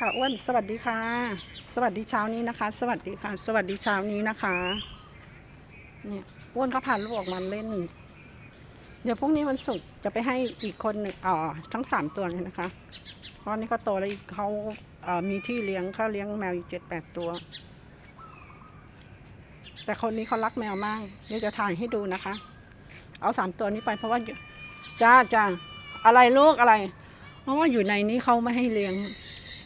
ค่ะอ้วนสวัสดีค่ะ สวัสดีเช้านี้นะคะ สวัสดีค่ะ สวัสดีเช้านี้นะคะ เนี่ยอ้วนเขาพาลูกออกมาเล่น เดี๋ยวพรุ่งนี้วันศุกร์จะไปให้อีกคนหนึ่งอ่าทั้งสามตัวเลยนะคะ เพราะนี่เขาโตแล้วอีกเขาเอ่อมีที่เลี้ยงเขาเลี้ยงแมวอีกเจ็ดแปดตัว แต่คนนี้เขารักแมวมากเดี๋ยวจะถ่ายให้ดูนะคะ เอาสามตัวนี้ไปเพราะว่าจ้าจ้าอะไรลูกอะไร เพราะว่าอยู่ในนี้เขาไม่ให้เลี้ยง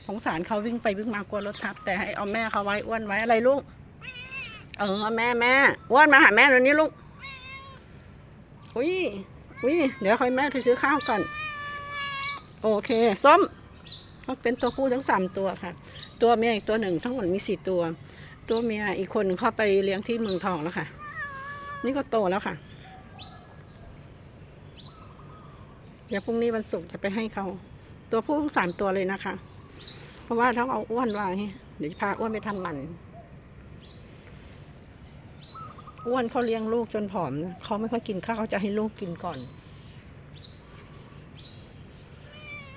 สงสารเขาวิ่งไปวิ่งมากลัวรถทับ แต่ให้เอาแม่เขาไว้อ้วนไว้อะไรลูก เออแม่แม่อ้วนมาหาแม่เดี๋ยวนี้ลูกอุ้ยอุ้ยเดี๋ยวคอยแม่ไปซื้อข้าวก่อน โอเคส้มเขาเป็นตัวผู้ทั้งสามตัวค่ะ ตัวเมียอีกตัวหนึ่งทั้งหมดมีสี่ตัว ตัวเมียอีกคนหนึ่งเข้าไปเลี้ยงที่เมืองทองแล้วค่ะ นี่ก็โตแล้วค่ะ เดี๋ยวพรุ่งนี้วันศุกร์จะไปให้เขา ตัวผู้ทั้งสามตัวเลยนะคะ เพราะว่าถ้าเอาอ้วนไว้เดี๋ยวจะพาอ้วนไปทำหมัน อ้วนเขาเลี้ยงลูกจนผอมเขาไม่ค่อยกินข้าวเขาจะให้ลูกกินก่อน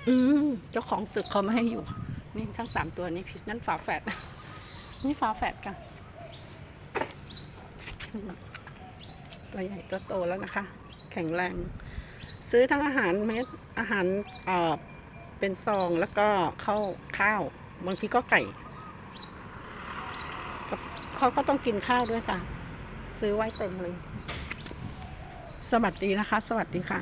อืมเจ้าของตึกเขาไม่ให้อยู่ นี่ทั้งสามตัวนี้ผิดนั่นฝาแฝดนี่ฝาแฝดกันตัวใหญ่ตัวโตแล้วนะคะ แข็งแรง ซื้อทั้งอาหารเม็ดอาหารเอ่อ เป็นซองแล้วก็ข้าวข้าว บางทีก็ไก่เขาก็ต้องกินข้าวด้วยค่ะ ซื้อไว้เต็มเลย สวัสดีนะคะ สวัสดีค่ะ